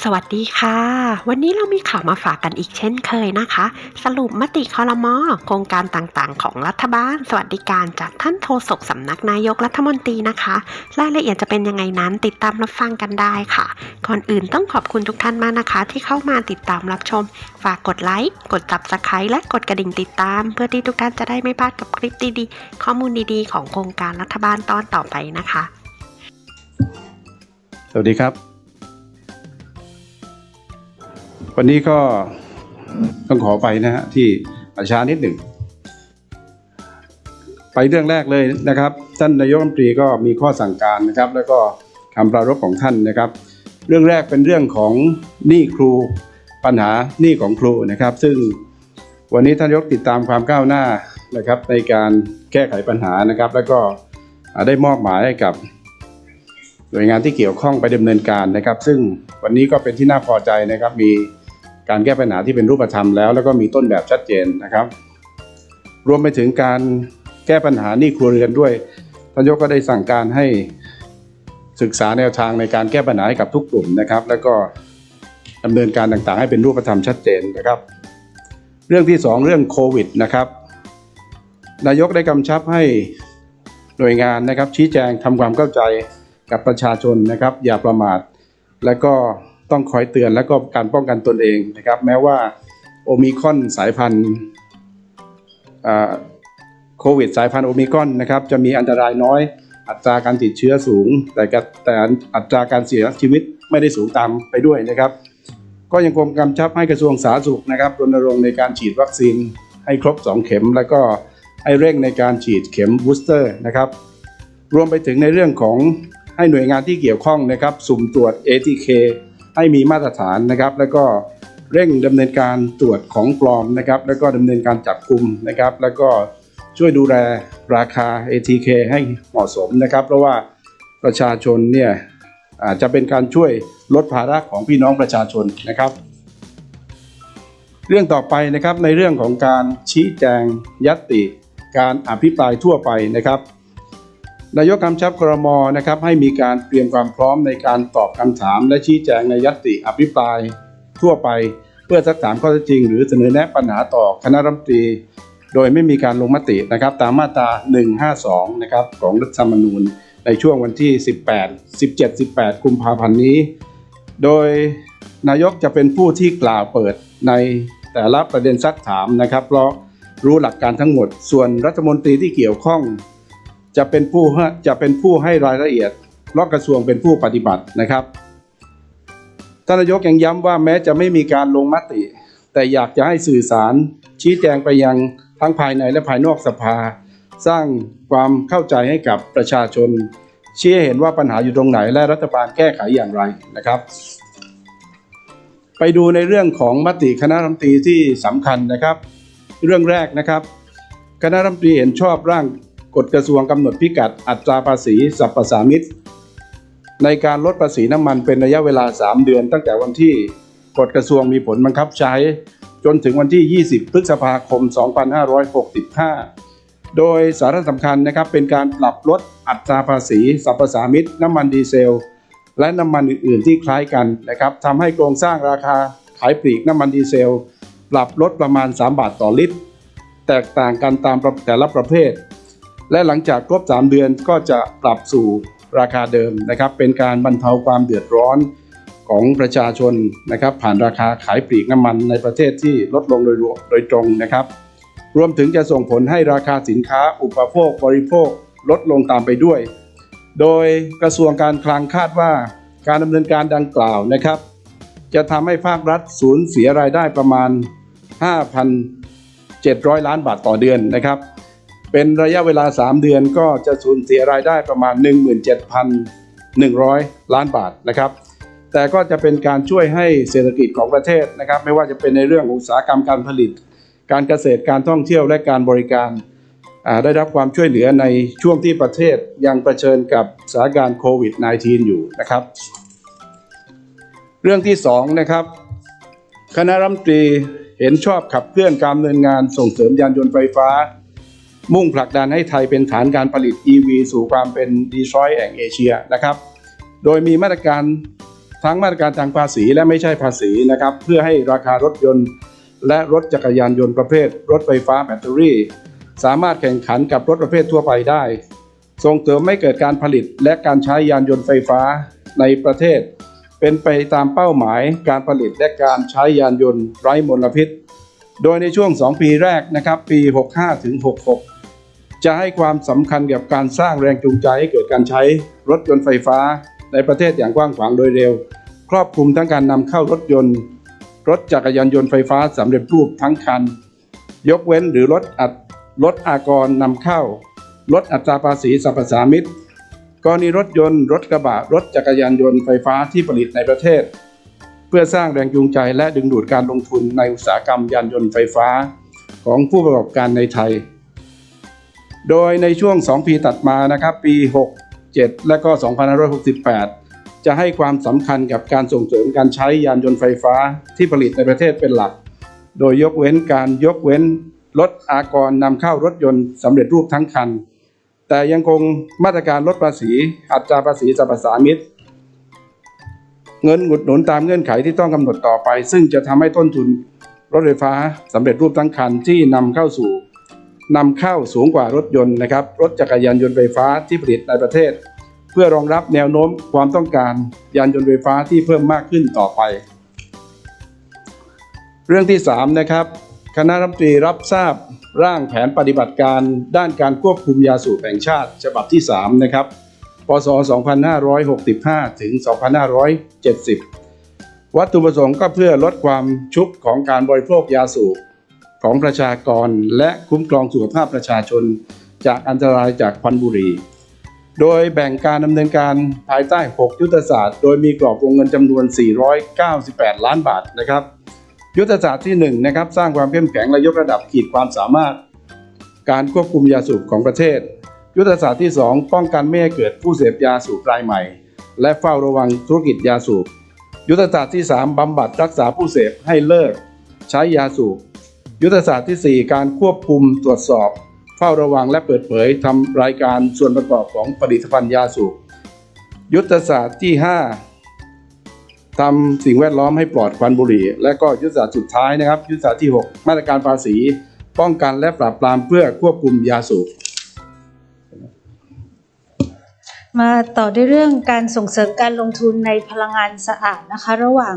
สวัสดีค่ะ วันนี้เรามีข่าวมาฝากกันอีกเช่นเคยนะคะ สรุปมติคอรมอโครงการต่างๆ ของรัฐบาล สวัสดิการจากท่านโฆษกสำนักนายกรัฐมนตรีนะคะ รายละเอียดจะเป็นยังไงนั้นติดตามรับฟังกันได้ค่ะ ก่อนอื่นต้องขอบคุณทุกท่านมากนะคะ ที่เข้ามาติดตามรับชม ฝากกดไลค์กด subscribe และกดกระดิ่งติดตาม เพื่อที่ทุกท่านจะได้ไม่พลาดกับคลิปดีๆข้อมูลดีๆ ของโครงการรัฐบาลตอนต่อไปนะคะ สวัสดีครับ วันนี้ก็ต้องขอไปนะฮะที่ประชานิดหนึ่ง ไปเรื่องแรกเลยนะครับ ท่านนายกรัฐมนตรีก็มีข้อสั่งการนะครับ แล้วก็คำปรารภของท่านนะครับ เรื่องแรกเป็นเรื่องของหนี้ครูปัญหาหนี้ของครูนะครับ ซึ่งวันนี้ท่านยกติดตามความก้าวหน้านะครับ ในการแก้ไขปัญหานะครับ แล้วก็ได้มอบหมายให้กับหน่วยงานที่เกี่ยวข้องไปดำเนินการนะครับ ซึ่งวันนี้ก็เป็นที่น่าพอใจนะครับมี การแก้ปัญหาที่เป็นรูปธรรมแล้ว แล้วก็มีต้นแบบชัดเจนนะครับ รวมไปถึงการแก้ปัญหาหนี้ครัวเรือนด้วยท่านายกก็ได้สั่งการให้ศึกษาแนวทางในการแก้ปัญหาให้กับทุกกลุ่มนะครับ แล้วก็ดำเนินการต่างๆ ให้เป็นรูปธรรมชัดเจนนะครับ เรื่องที่สองเรื่องโควิดนะครับ นายกได้กำชับให้หน่วยงานนะครับชี้แจงทำความเข้าใจกับประชาชนนะครับ อย่าประมาท และก็ ต้องคอยเตือนและก็การป้องกันตนเองนะครับ แม้ว่าโอมิคอนสายพันธุ์โควิดสายพันธุ์โอมิคอนนะครับจะมีอันตรายน้อย อัตราการติดเชื้อสูง แต่แต่อัตราการเสียชีวิตไม่ได้สูงตามไปด้วยนะครับ ก็ยังคงกำชับให้กระทรวงสาธารณสุขนะครับรณรงค์ในการฉีดวัคซีนให้ครบ 2 เข็ม แล้วก็ให้เร่งในการฉีดเข็มบูสเตอร์นะครับรวมไปถึงในเรื่องของให้หน่วยงานที่เกี่ยวข้องนะครับ สุ่มตรวจ ATK ให้มีมาตรฐานนะครับ แล้วก็เร่งดำเนินการตรวจของปลอมนะครับ แล้วก็ดำเนินการจับกลุ่มนะครับ แล้วก็ช่วยดูแลราคา ATK ให้เหมาะสมนะครับ เพราะว่าประชาชนเนี่ยอาจจะเป็นการช่วยลดภาระของพี่น้องประชาชนนะครับ เรื่องต่อไปนะครับในเรื่องของการชี้แจงยัตติ การอภิปรายทั่วไปนะครับ นายกกำชับครมนะครับให้มีการเตรียมความพร้อมในการตอบคำถาม และชี้แจงในยตติอภิปรายทั่วไป เพื่อสักถามข้อเท็จจริง หรือเสนอแนะปัญหาต่อคณะรัฐมนตรี โดยไม่มีการลงมตินะครับตามมาตรา 152 นะครับของรัฐธรรมนูญ ในช่วงวันที่ 18 17 18 กุมภาพันธ์นี้ โดยนายกจะเป็นผู้ที่กล่าวเปิดในแต่ละประเด็นซักถามนะครับ เพราะรู้หลักการทั้งหมด ส่วนรัฐมนตรีที่เกี่ยวข้อง จะเป็นผู้จะเป็นผู้ให้รายละเอียดเพราะกระทรวงเป็นผู้ปฏิบัตินะครับท่านนายกยังย้ำว่าแม้จะไม่มีการลงมติ แต่อยากจะให้สื่อสารชี้แจงไปยังทั้งภายในและภายนอกสภา สร้างความเข้าใจให้กับประชาชน ชี้ให้เห็นว่าปัญหาอยู่ตรงไหน และรัฐบาลแก้ไขอย่างไรนะครับ ไปดูในเรื่องของมติคณะรัฐมนตรีที่สำคัญนะครับ เรื่องแรกนะครับ คณะรัฐมนตรีเห็นชอบร่าง กฎกระทรวงกำหนดพิกัดอัตราภาษีสรรพสามิตในการลดภาษีน้ำมันเป็นระยะเวลา 3 เดือน ตั้งแต่วันที่กฎกระทรวงมีผลบังคับใช้ จนถึงวันที่ 20 พฤษภาคม 2565 โดยสาระสำคัญนะครับเป็นการปรับลดอัตราภาษีสรรพสามิตน้ำมันดีเซล และน้ำมันอื่น ๆ ที่คล้ายกันนะครับทำให้โครงสร้างราคาขายปลีกน้ำมันดีเซล ปรับลดประมาณ 3 บาทต่อลิตร แตกต่างกันตามแต่ละประเภท และหลังจากครบ 3 เดือนก็จะปรับสู่ราคาเดิมนะครับ เป็นการบรรเทาความเดือดร้อนของประชาชนนะครับ ผ่านราคาขายปลีกน้ำมันในประเทศที่ลดลงโดยรวโดยตรงนะครับ รวมถึงจะส่งผลให้ราคาสินค้าอุปโภคบริโภคลดลงตามไปด้วย โดยกระทรวงการคลังคาดว่าการดำเนินการดังกล่าวนะครับ จะทำให้ภาครัฐสูญเสียรายได้ประมาณ 5,700 ล้านบาทต่อเดือนนะครับ เป็นระยะเวลา 3 เดือนก็จะสูญเสียรายได้ประมาณ 17,100 ล้านบาทนะครับ แต่ก็จะเป็นการช่วยให้เศรษฐกิจของประเทศนะครับ ไม่ว่าจะเป็นในเรื่องอุตสาหกรรมการผลิต การเกษตรการท่องเที่ยวและการบริการได้รับความช่วยเหลือในช่วงที่ประเทศยังเผชิญกับสถานการณ์โควิด -19 อยู่นะครับ เรื่องที่สองนะครับคณะรัฐมนตรีเห็นชอบขับเคลื่อนการดำเนินงานส่งเสริมยานยนต์ไฟฟ้า มุ่งผลักดันให้ไทยเป็นฐานการผลิต EV สู่ความเป็นดีทรอยต์แห่งเอเชียนะครับ โดยมีมาตรการทั้งมาตรการทางภาษีและไม่ใช่ภาษีนะครับ เพื่อให้ราคารถยนต์ และรถจักรยานยนต์ประเภท รถไฟฟ้าแบตเตอรี่ สามารถแข่งขันกับรถประเภททั่วไปได้ ส่งเสริมไม่เกิดการผลิตและการใช้ยานยนต์ไฟฟ้าในประเทศ เป็นไปตามเป้าหมายการผลิตและการใช้ยานยนต์ไร้มลพิษ โดยในช่วง 2 ปีแรกนะครับปี 65ถึง66 จะให้ความสำคัญกับการสร้างแรงจูงใจให้เกิดการใช้รถยนต์ไฟฟ้าในประเทศอย่างกว้างขวางโดยเร็ว ครอบคลุมทั้งการนำเข้ารถยนต์ รถจักรยานยนต์ไฟฟ้าสำเร็จรูปทั้งคัน ยกเว้นหรือลดอัดลดอากรนำเข้า ลดอัตราภาษีสรรพสามิตกรณีรถยนต์ รถกระบะรถจักรยานยนต์ไฟฟ้าที่ผลิตในประเทศ เพื่อสร้างแรงจูงใจและดึงดูดการลงทุนในอุตสาหกรรมยานยนต์ไฟฟ้าของผู้ประกอบการในไทย โดยในช่วง 2 ปีตัดมานะครับปี 67 และก็ 2568 จะให้ความสำคัญกับการส่งเสริมการใช้ยานยนต์ไฟฟ้าที่ผลิตในประเทศเป็นหลัก โดยยกเว้นการยกเว้นลดอากรนำเข้ารถยนต์สำเร็จรูปทั้งคัน แต่ยังคงมาตรการลดภาษีอัตราภาษีสรรพสามิตเงินอุดหนุนตามเงื่อนไขที่ต้องกำหนดต่อไป ซึ่งจะทำให้ต้นทุนรถไฟฟ้าสำเร็จรูปทั้งคันที่นำเข้าสู่ นำเข้าสูงกว่ารถยนต์นะครับรถจักรยานยนต์ไฟฟ้าที่ผลิตในประเทศ เพื่อรองรับแนวโน้มความต้องการยานยนต์ไฟฟ้าที่เพิ่มมากขึ้นต่อไป เรื่องที่ 3 นะครับ คณะรัฐมนตรีรับทราบร่างแผนปฏิบัติการด้านการควบคุมยาสูบแห่งชาติ ฉบับที่ 3 นะครับ พศ 2565 ถึง 2570 วัตถุประสงค์ก็เพื่อลดความชุกของการบริโภคยาสูบ ของประชากรและคุ้มครองสุขภาพประชาชน จากอันตรายจากควันบุหรี่ โดยแบ่งการดำเนินการภายใต้ 6 ยุทธศาสตร์ โดยมีกรอบวงเงินจำนวน 498 ล้านบาทนะครับ ยุทธศาสตร์ที่1นะครับสร้างความเข้มแข็งและยกระดับขีดความสามารถ การควบคุมยาสูบของประเทศ ยุทธศาสตร์ที่ 2 ป้องกันไม่ให้เกิดผู้เสพยาสูบรายใหม่ และเฝ้าระวังธุรกิจยาสูบยุทธศาสตร์ที่ 3 บำบัดรักษาผู้เสพให้เลิก ใช้ยาสูบ ยุทธศาสตร์ที่ 4 การควบคุมตรวจสอบ เฝ้าระวังและเปิดเผยทำรายการส่วนประกอบของผลิตภัณฑ์ยาสูบยุทธศาสตร์ที่ 5ทำสิ่งแวดล้อมให้ปลอดควันบุหรี่ และก็ยุทธศาสตร์สุดท้ายนะครับ ยุทธศาสตร์ที่ 6 มาตรการภาษี ป้องกันและปราบปรามเพื่อควบคุมยาสูบ มาต่อด้วยเรื่องการส่งเสริมการลงทุนในพลังงานสะอาดนะคะ ระหว่าง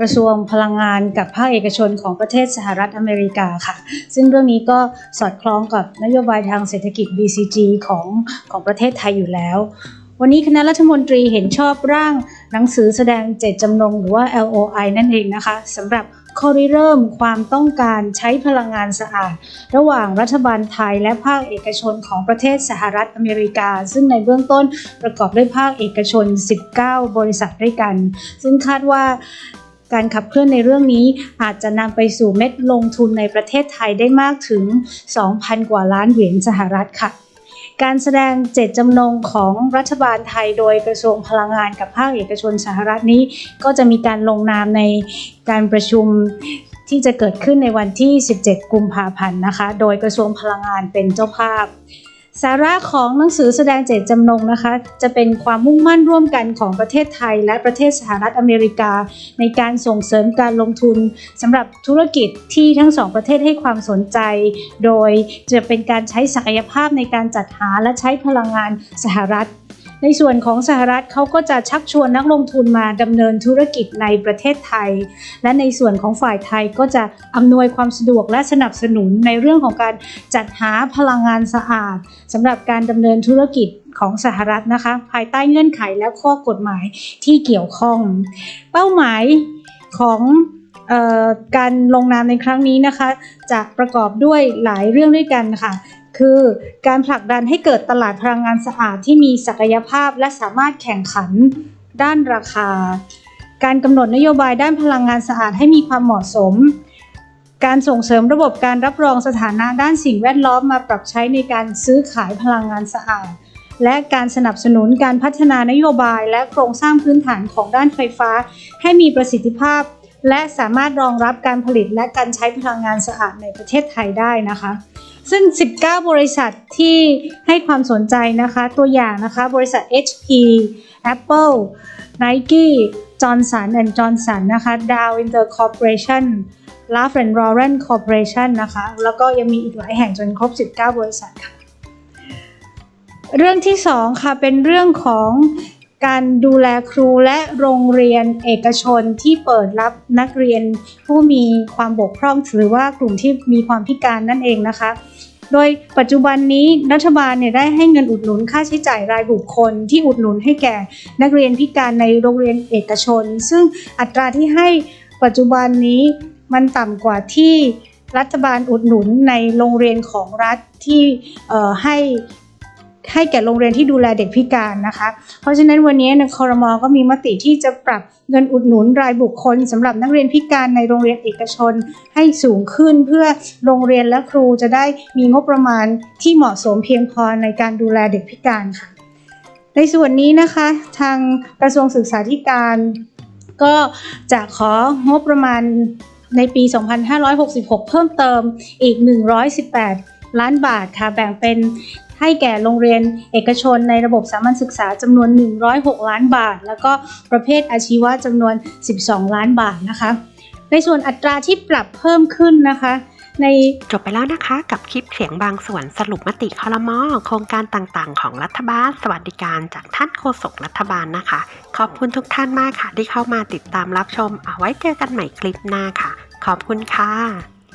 กระทรวงพลังงานกับภาคเอกชนของประเทศสหรัฐอเมริกาค่ะ ซึ่งเรื่องนี้ก็สอดคล้องกับนโยบายทางเศรษฐกิจ BCG ของของประเทศไทยอยู่แล้ว วันนี้คณะรัฐมนตรีเห็นชอบร่างหนังสือแสดงเจตจำนงหรือว่า LOI นั่นเองนะคะสำหรับ ข้อริเริ่มความต้องการใช้พลังงานสะอาด ระหว่างรัฐบาลไทยและภาคเอกชนของประเทศสหรัฐอเมริกา ซึ่งในเบื้องต้นประกอบด้วยภาคเอกชน 19 บริษัทด้วยกัน ซึ่งคาดว่าการขับเคลื่อนในเรื่องนี้อาจจะนำไปสู่เม็ดลงทุนในประเทศไทยได้มากถึง 2,000 กว่าล้านเหรียญสหรัฐค่ะ การแสดงเจตจำนงของรัฐบาลไทยโดยกระทรวงพลังงานกับภาคเอกชนสหรัฐนี้ ก็จะมีการลงนามในการประชุมที่จะเกิดขึ้นในวันที่ 17 กุมภาพันธ์นะคะ โดยกระทรวงพลังงานเป็นเจ้าภาพ สาระของหนังสือแสดงเจตจำนงนะคะ จะเป็นความมุ่งมั่นร่วมกันของประเทศไทย และประเทศสหรัฐอเมริกา ในการส่งเสริมการลงทุนสำหรับธุรกิจที่ทั้งสองประเทศให้ความสนใจ โดยจะเป็นการใช้ศักยภาพในการจัดหาและใช้พลังงานสหรัฐ ในส่วนของสหรัฐเขาก็จะชักชวนนักลงทุนมาดำเนินธุรกิจในประเทศไทย และในส่วนของฝ่ายไทยก็จะอำนวยความสะดวกและสนับสนุนในเรื่องของการจัดหาพลังงานสะอาดสำหรับการดำเนินธุรกิจของสหรัฐนะคะ ภายใต้เงื่อนไขและข้อกฎหมายที่เกี่ยวข้อง เป้าหมายของการลงนามในครั้งนี้นะคะ จะประกอบด้วยหลายเรื่องด้วยกันค่ะ คือการผลักดันให้เกิดตลาดพลังงานสะอาดที่มีศักยภาพและสามารถแข่งขันด้านราคา การกำหนดนโยบายด้านพลังงานสะอาดให้มีความเหมาะสม การส่งเสริมระบบการรับรองสถานะด้านสิ่งแวดล้อมมาปรับใช้ในการซื้อขายพลังงานสะอาด และการสนับสนุนการพัฒนานโยบายและโครงสร้างพื้นฐานของด้านไฟฟ้า ให้มีประสิทธิภาพ และสามารถรองรับการผลิตและการใช้พลังงานสะอาดในประเทศไทยได้นะคะ ซึ่ง 19 บริษัทที่ให้ความสนใจนะคะ ตัวอย่างนะคะ บริษัท HP Apple Nike Johnson and Johnson นะคะ Dow Inter Corporation Laugh and Lauren Corporation นะคะ แล้วก็ยังมีอีกหลายแห่งจนครบ 19 บริษัทค่ะ เรื่องที่ 2 ค่ะ เป็นเรื่องของ การดูแลครูและโรงเรียนเอกชนที่เปิดรับนักเรียนผู้มีความบกพร่องหรือว่ากลุ่มที่มีความพิการนั่นเองนะคะ โดยปัจจุบันนี้รัฐบาลเนี่ยได้ให้เงินอุดหนุนค่าใช้จ่ายรายบุคคล ที่อุดหนุนให้แก่นักเรียนพิการในโรงเรียนเอกชน ซึ่งอัตราที่ให้ปัจจุบันนี้มันต่ำกว่าที่รัฐบาลอุดหนุนในโรงเรียนของรัฐที่ให้ ให้แก่โรงเรียนที่ดูแลเด็กพิการนะคะ เพราะฉะนั้นวันนี้คอรมอก็มีมติที่จะปรับเงินอุดหนุนรายบุคคลสำหรับนักเรียนพิการในโรงเรียนเอกชนให้สูงขึ้นเพื่อโรงเรียนและครูจะได้มีงบประมาณที่เหมาะสมเพียงพอในการดูแลเด็กพิการค่ะ ในส่วนนี้นะคะทางกระทรวงศึกษาธิการ ก็จะของบประมาณในปี 2566 เพิ่มเติมอีก 118 ล้านบาทค่ะแบ่งเป็น ให้แก่โรงเรียนเอกชนในระบบสามัญศึกษาจำนวน 106 ล้านบาท แล้วก็ประเภทอาชีวะจำนวน 12 ล้านบาทนะคะ ในส่วนอัตราที่ปรับเพิ่มขึ้นนะคะในจบไปแล้วนะคะกับคลิปเสียงบางส่วนสรุปมติคอรมอโครงการต่างๆ ของรัฐบาล สวัสดิการจากท่านโฆษกรัฐบาลนะคะ ขอบคุณทุกท่านมากค่ะ ที่เข้ามาติดตามรับชม เอาไว้เจอกันใหม่คลิปหน้าค่ะ ขอบคุณค่ะ